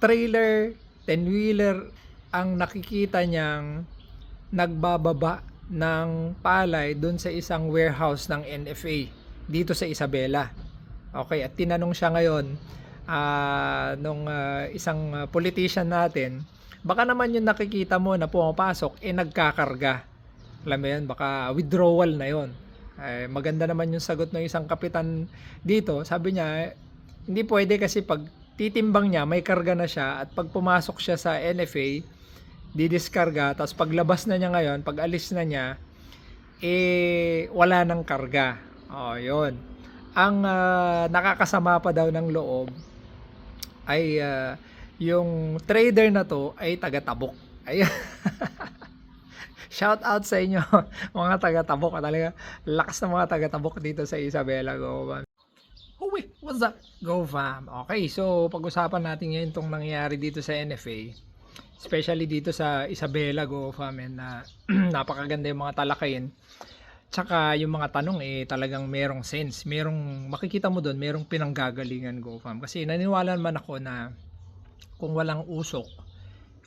trailer, 10-wheeler ang nakikita niyang nagbababa ng palay doon sa isang warehouse ng NFA dito sa Isabela. Okay, at tinanong siya ngayon ah, nung ah, isang ah, politician natin, baka naman yung nakikita mo na pumapasok, eh nagkakarga. Alam mo yan, baka withdrawal na yon. Eh, maganda naman yung sagot ng isang kapitan dito. Sabi niya, hindi pwede kasi pag titimbang niya, may karga na siya at pag pumasok siya sa NFA, didiskarga, tapos paglabas na niya ngayon, pag alis na niya, eh, wala nang karga. O, yun. Ang ah, nakakasama pa daw ng loob ay ah, yung trader na to ay taga-tabok. Shout out sa inyo mga taga-tabok. Talaga lakas ng mga taga-tabok dito sa Isabela Go Fam. What's up? Go Fam. Okay, so pag-usapan natin ngayon itong nangyayari dito sa NFA. Especially dito sa Isabela Go Fam and na napakaganda yung mga talakayin. Tsaka yung mga tanong eh talagang merong sense. Merong makikita mo doon, merong pinanggagalingan Go Fam. Kasi naniniwala naman ako na kung walang usok,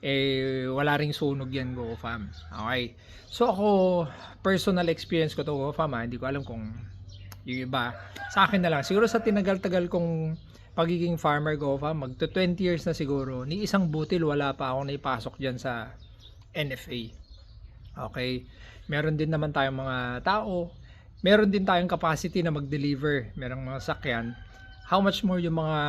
eh wala ring sunog yan Go Fam. Okay. So ako, personal experience ko to Go Fam, ha? hindi ko alam kung yung iba. Sa akin na lang, siguro sa tinagal-tagal kong pagiging farmer Go Fam, magto 20 years na siguro, ni isang butil wala pa akong naipasok dyan sa NFA. Okay. Meron din naman tayong mga tao, meron din tayong capacity na mag-deliver, merong mga sakyan. How much more yung mga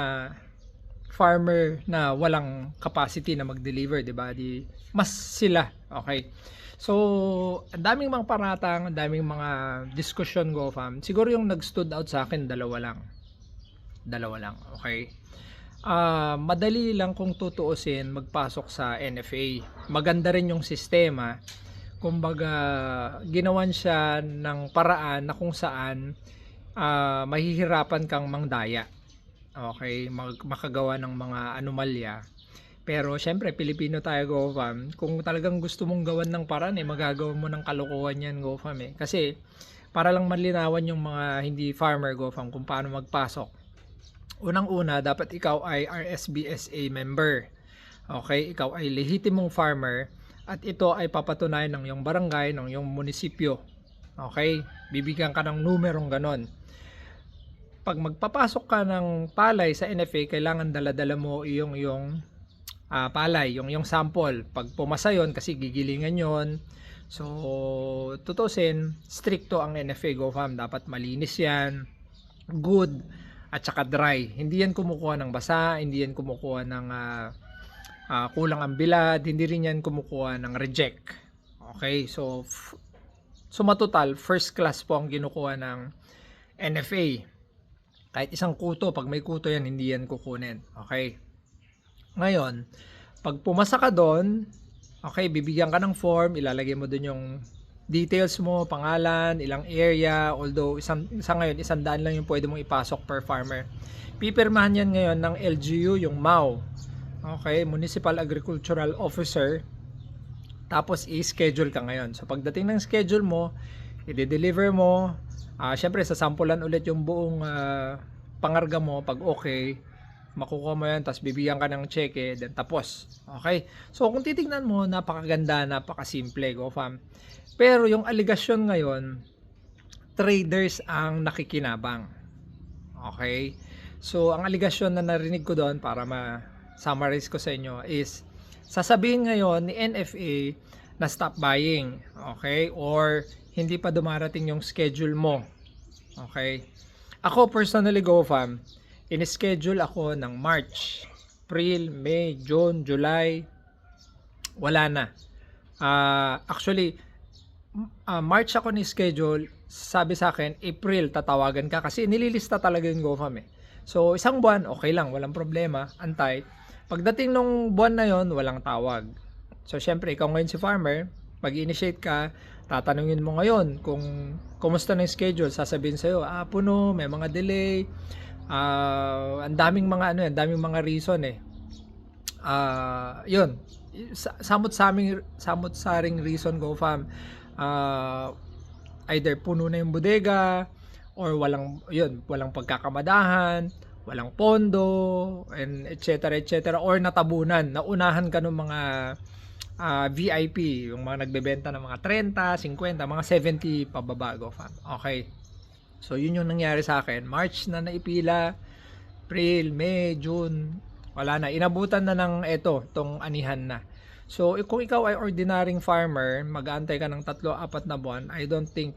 farmer na walang capacity na mag-deliver, 'di ba? Di mas sila. Okay. So, ang daming mga paratang, ang daming mga discussion go fam. Siguro yung nag-stood out sa akin dalawa lang. Dalawa lang, okay? Ah, madali lang kung tutuusin magpasok sa NFA. Maganda rin yung sistema. Kumbaga, ginawan siya ng paraan na kung saan ah, mahihirapan kang mangdaya okay, mag, makagawa ng mga anomalya. Pero syempre, Pilipino tayo, GoFam. Kung talagang gusto mong gawan ng paraan, eh, magagawa mo ng kalokohan yan, GoFam. Eh. Kasi, para lang malinawan yung mga hindi farmer, GoFam, kung paano magpasok. Unang-una, dapat ikaw ay RSBSA member. Okay, ikaw ay lehitimong farmer at ito ay papatunayan ng iyong barangay, ng iyong munisipyo. Okay, bibigyan ka ng numerong ganon pag magpapasok ka ng palay sa NFA, kailangan dala-dala mo yung yung ah, palay, yung yung sample. Pag pumasa yon kasi gigilingan yon. So, tutusin, stricto ang NFA GoFam. Dapat malinis yan, good, at saka dry. Hindi yan kumukuha ng basa, hindi yan kumukuha ng ah, ah, kulang ang bilad, hindi rin yan kumukuha ng reject. Okay, so, sumatotal, first class po ang kinukuha ng NFA kahit isang kuto, pag may kuto yan, hindi yan kukunin. Okay? Ngayon, pag pumasa ka doon, okay, bibigyan ka ng form, ilalagay mo doon yung details mo, pangalan, ilang area, although isang, isa ngayon, isang daan lang yung pwede mong ipasok per farmer. Pipirmahan yan ngayon ng LGU, yung MAU. Okay, Municipal Agricultural Officer. Tapos i-schedule ka ngayon. So pagdating ng schedule mo, i-deliver mo, Ah, syempre sasampulan ulit yung buong ah, pangarga mo pag okay, makukuha mo yan tapos bibigyan ka ng cheque then tapos. Okay? So kung titingnan mo, napakaganda, napakasimple, go fam. Pero yung aligasyon ngayon, traders ang nakikinabang. Okay? So ang aligasyon na narinig ko doon para ma-summarize ko sa inyo is sasabihin ngayon ni NFA na stop buying. Okay? Or hindi pa dumarating yung schedule mo. Okay? Ako personally go fam, in-schedule ako ng March, April, May, June, July, wala na. Ah, actually, ah, March ako ni schedule, sabi sa akin, April tatawagan ka kasi nililista talaga yung GoFam eh. So, isang buwan, okay lang, walang problema, antay. Pagdating nung buwan na yon walang tawag. So, syempre, ikaw ngayon si farmer, mag-initiate ka, tatanungin mo ngayon kung kumusta na yung schedule, sasabihin sa'yo, ah, puno, may mga delay, ah, ang daming mga ano, ang daming mga reason eh. Ah, yun. Sa- Samot saming samot saring reason go fam. Ah, either puno na yung bodega or walang yun, walang pagkakamadahan walang pondo, and et cetera, et cetera, or natabunan, naunahan ka ng mga ah, VIP, yung mga nagbebenta ng mga 30, 50, mga 70 pababa, go fam. Okay. So, yun yung nangyari sa akin. March na naipila, April, May, June, wala na. Inabutan na ng eto, tong anihan na. So, kung ikaw ay ordinaryong farmer, mag-aantay ka ng tatlo, apat na buwan, I don't think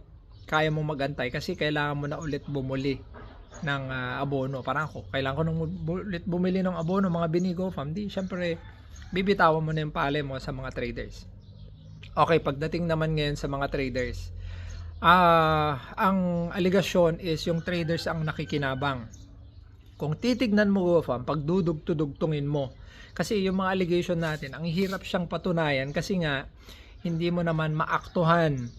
kaya mo magantay kasi kailangan mo na ulit bumuli ng ah, abono. Parang ako, kailangan ko nang ulit bumili ng abono, mga binigo farm. Di, syempre, bibitawan mo na yung pale mo sa mga traders. Okay, pagdating naman ngayon sa mga traders, ah ang aligasyon is yung traders ang nakikinabang. Kung titignan mo, fam, pag dudugtudugtungin mo, kasi yung mga allegation natin, ang hirap siyang patunayan kasi nga, hindi mo naman maaktuhan.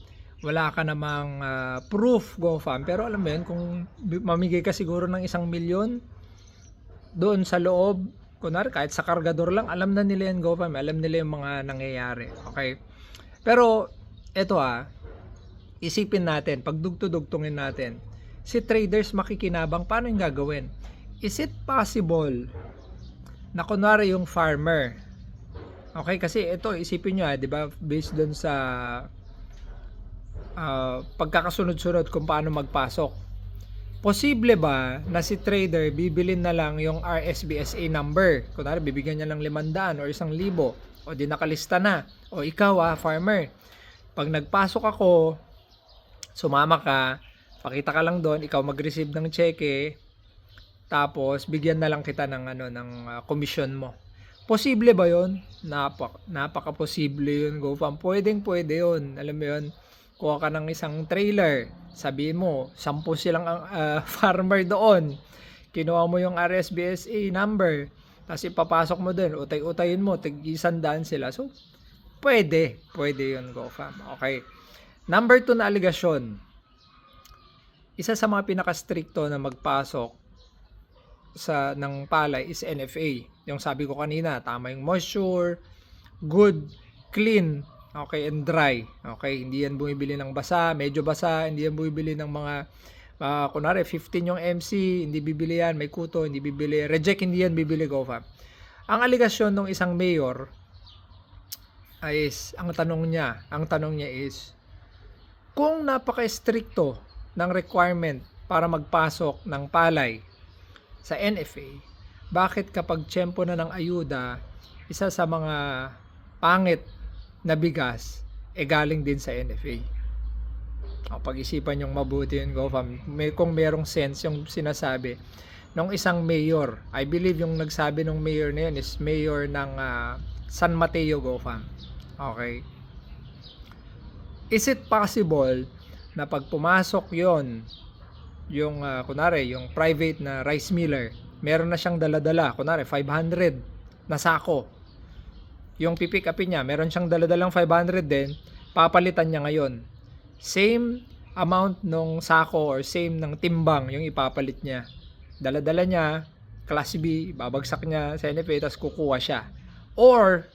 Wala ka namang ah, proof, go fam. Pero alam mo yun, kung mamigay ka siguro ng isang milyon, doon sa loob, kunwari kahit sa kargador lang, alam na nila yan, go fam. Alam nila yung mga nangyayari. Okay? Pero, eto ah, isipin natin, pag dugtudugtungin natin, si traders makikinabang, paano yung gagawin? Is it possible na kunwari yung farmer, okay, kasi ito, isipin nyo ah, di ba, based dun sa ah, pagkakasunod-sunod kung paano magpasok. Posible ba na si trader bibilin na lang yung RSBSA number? Kunwari, bibigyan niya ng 500 o 1,000 o di nakalista na. O ikaw ah, farmer, pag nagpasok ako, sumama ka, pakita ka lang doon, ikaw mag-receive ng cheque, tapos bigyan na lang kita ng ano ng ah, commission mo. Posible ba 'yon? Napak napaka-posible 'yun, go fam. Pwedeng pwede 'yun. Alam mo 'yun? Kuha ka ng isang trailer, sabihin mo, 10 silang ah, farmer doon. Kinuha mo yung RSBSA number, tapos ipapasok mo doon, utay-utayin mo, tig isandaan sila. So, pwede. Pwede 'yun, go fam. Okay. Number 2 na aligasyon. Isa sa mga pinaka-stricto na magpasok sa ng palay is NFA. Yung sabi ko kanina, tama yung moisture, good, clean, okay, and dry. Okay, hindi yan bumibili ng basa, medyo basa, hindi yan bumibili ng mga uh, kunwari 15 yung MC, hindi bibili yan, may kuto, hindi bibili, reject, hindi yan bibili go fam. Ang aligasyon ng isang mayor is, ang tanong niya, ang tanong niya is, kung napaka-stricto ng requirement para magpasok ng palay sa NFA, bakit kapag tiyempo na ng ayuda, isa sa mga pangit na bigas, e galing din sa NFA. O, pag-isipan yung mabuti yun, GoFam. May, kung merong sense yung sinasabi ng isang mayor. I believe yung nagsabi ng mayor na yun is mayor ng ah, San Mateo, GoFam. Okay. Is it possible na pag pumasok yon yung uh, kunare yung private na rice miller meron na siyang daladala kunare 500 na sako. Yung pipick upin niya meron siyang daladalang 500 din papalitan niya ngayon. Same amount nung sako or same ng timbang yung ipapalit niya. Daladala niya class B babagsak niya sa NFA tapos kukuha siya. Or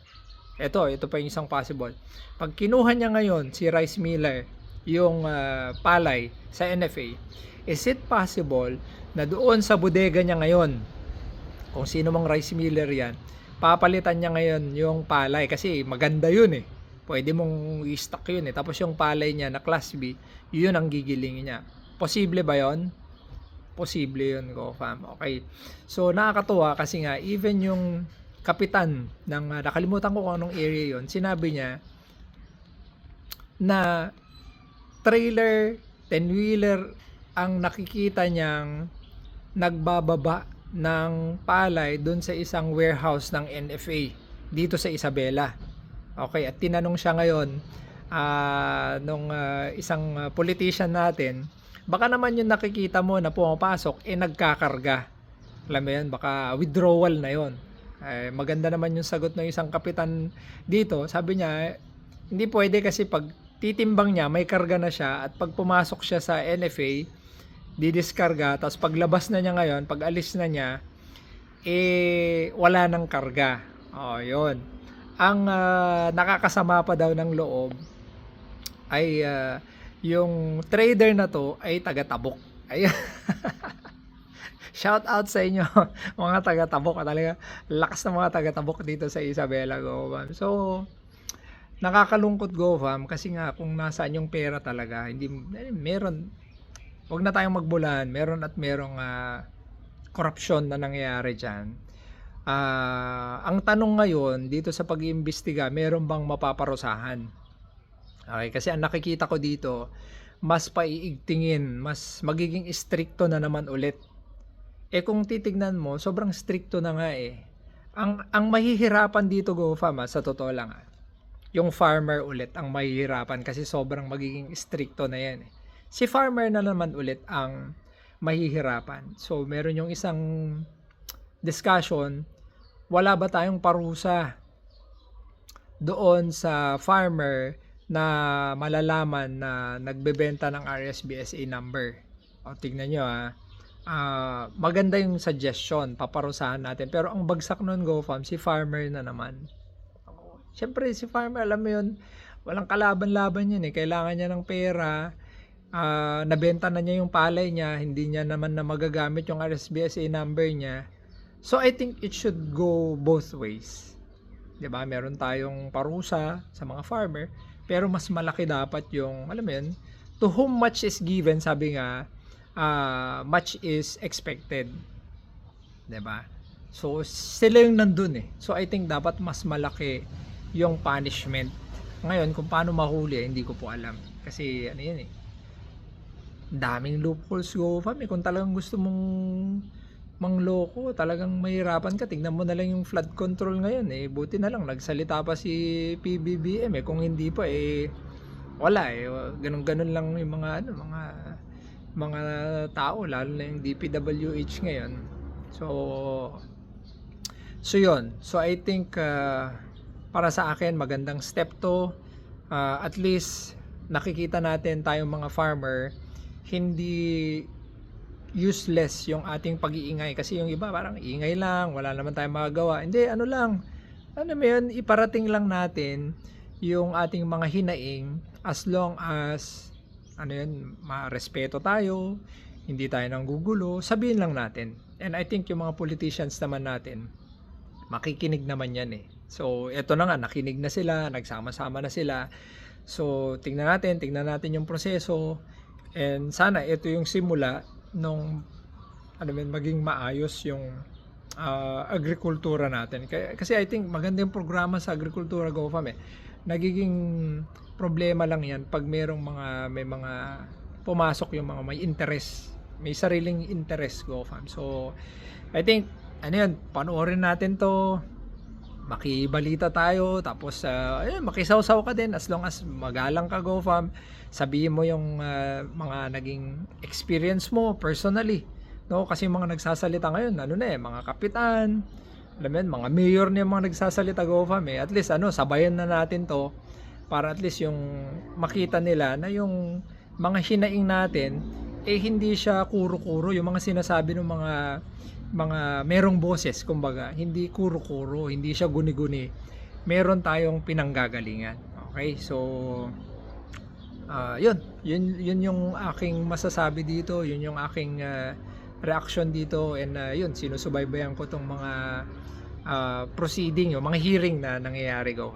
eto ito pa yung isang possible pag kinuha niya ngayon si rice miller yung ah, palay sa NFA, is it possible na doon sa bodega niya ngayon, kung sino mang rice miller yan, papalitan niya ngayon yung palay kasi maganda yun eh. Pwede mong i-stock yun eh. Tapos yung palay niya na class B, yun ang gigilingin niya. Posible ba yon? Posible yun, go fam. Okay. So, nakakatuwa kasi nga, even yung kapitan ng, ah, nakalimutan ko kung anong area yon sinabi niya na trailer, 10-wheeler ang nakikita niyang nagbababa ng palay doon sa isang warehouse ng NFA dito sa Isabela. Okay, at tinanong siya ngayon ah, nung ah, isang ah, politician natin, baka naman yung nakikita mo na pumapasok, eh nagkakarga. Alam mo yan, baka withdrawal na yon. Eh, maganda naman yung sagot ng isang kapitan dito. Sabi niya, hindi pwede kasi pag titimbang niya, may karga na siya at pag pumasok siya sa NFA, didiskarga, tapos paglabas na niya ngayon, pag alis na niya, eh, wala nang karga. O, yun. Ang ah, nakakasama pa daw ng loob ay ah, yung trader na to ay taga-tabok. Ay, Shout out sa inyo mga taga Tabok talaga. Lakas ng mga taga Tabok dito sa Isabela Go Fam. So nakakalungkot Go Fam kasi nga kung nasaan yung pera talaga, hindi eh, meron wag na tayong magbulan, meron at merong korupsyon na nangyayari diyan. Ah, ang tanong ngayon dito sa pag-iimbestiga, meron bang mapaparusahan? Okay, kasi ang nakikita ko dito, mas paiigtingin, mas magiging stricto na naman ulit. Eh kung titignan mo, sobrang stricto na nga eh. Ang ang mahihirapan dito go fam ah, sa totoo lang ah. Yung farmer ulit ang mahihirapan kasi sobrang magiging stricto na yan eh. Si farmer na naman ulit ang mahihirapan. So meron yung isang discussion, wala ba tayong parusa doon sa farmer na malalaman na nagbebenta ng RSBSA number. O tignan nyo ha. Ah, maganda yung suggestion, paparusahan natin. Pero ang bagsak nun GoFam, si farmer na naman. Siyempre, si farmer, alam mo yun, walang kalaban-laban yun eh. Kailangan niya ng pera. Ah, nabenta na niya yung palay niya. Hindi niya naman na magagamit yung RSBSA number niya. So, I think it should go both ways. ba? Meron tayong parusa sa mga farmer, pero mas malaki dapat yung, alam mo yun, to whom much is given, sabi nga, ah, much is expected. 'Di ba? So, sila yung nandun eh. So, I think dapat mas malaki yung punishment. Ngayon, kung paano mahuli, hindi ko po alam. Kasi, ano yan eh, daming loopholes go fam eh. Kung talagang gusto mong mangloko, talagang mahirapan ka. Tignan mo na lang yung flood control ngayon eh. Buti na lang nagsalita pa si PBBM eh. Kung hindi pa eh wala eh. Ganun-ganun lang yung mga ano, mga mga tao lalo na yung DPWH ngayon. So So yun. So I think uh, para sa akin magandang step to. Uh, at least nakikita natin tayong mga farmer hindi useless yung ating pag-iingay kasi yung iba parang ingay lang, wala naman tayong magagawa. Hindi, ano lang, ano mo yun, iparating lang natin yung ating mga hinaing as long as ano yun, marespeto tayo, hindi tayo nang gugulo, sabihin lang natin. And I think yung mga politicians naman natin, makikinig naman yan eh. So, eto na nga, nakinig na sila, nagsama-sama na sila. So, tingnan natin, tingnan natin yung proseso. And sana ito yung simula nung ano man maging maayos yung ah, agrikultura natin. Kasi I think maganda yung programa sa agrikultura GoFam eh. Nagiging problema lang yan pag merong mga may mga pumasok yung mga may interest, may sariling interest GoFam. So I think ano yun, panoorin natin to makibalita tayo tapos uh, ayun, makisawsaw ka din as long as magalang ka GoFam sabihin mo yung ah, mga naging experience mo personally no kasi mga nagsasalita ngayon ano na eh mga kapitan alam yun, mga mayor yung mga nagsasalita GoFam eh. At least ano sabayan na natin to para at least yung makita nila na yung mga hinaing natin eh hindi siya kuro-kuro. Yung mga sinasabi ng mga mga merong boses kumbaga hindi kuro-kuro hindi siya guni-guni. Meron tayong pinanggagalingan okay? So ah yun. Yun yun yung aking masasabi dito yun yung aking ah, reaction dito and ah, yun sinusubaybayan ko tong mga ah, proceeding yung mga hearing na nangyayari go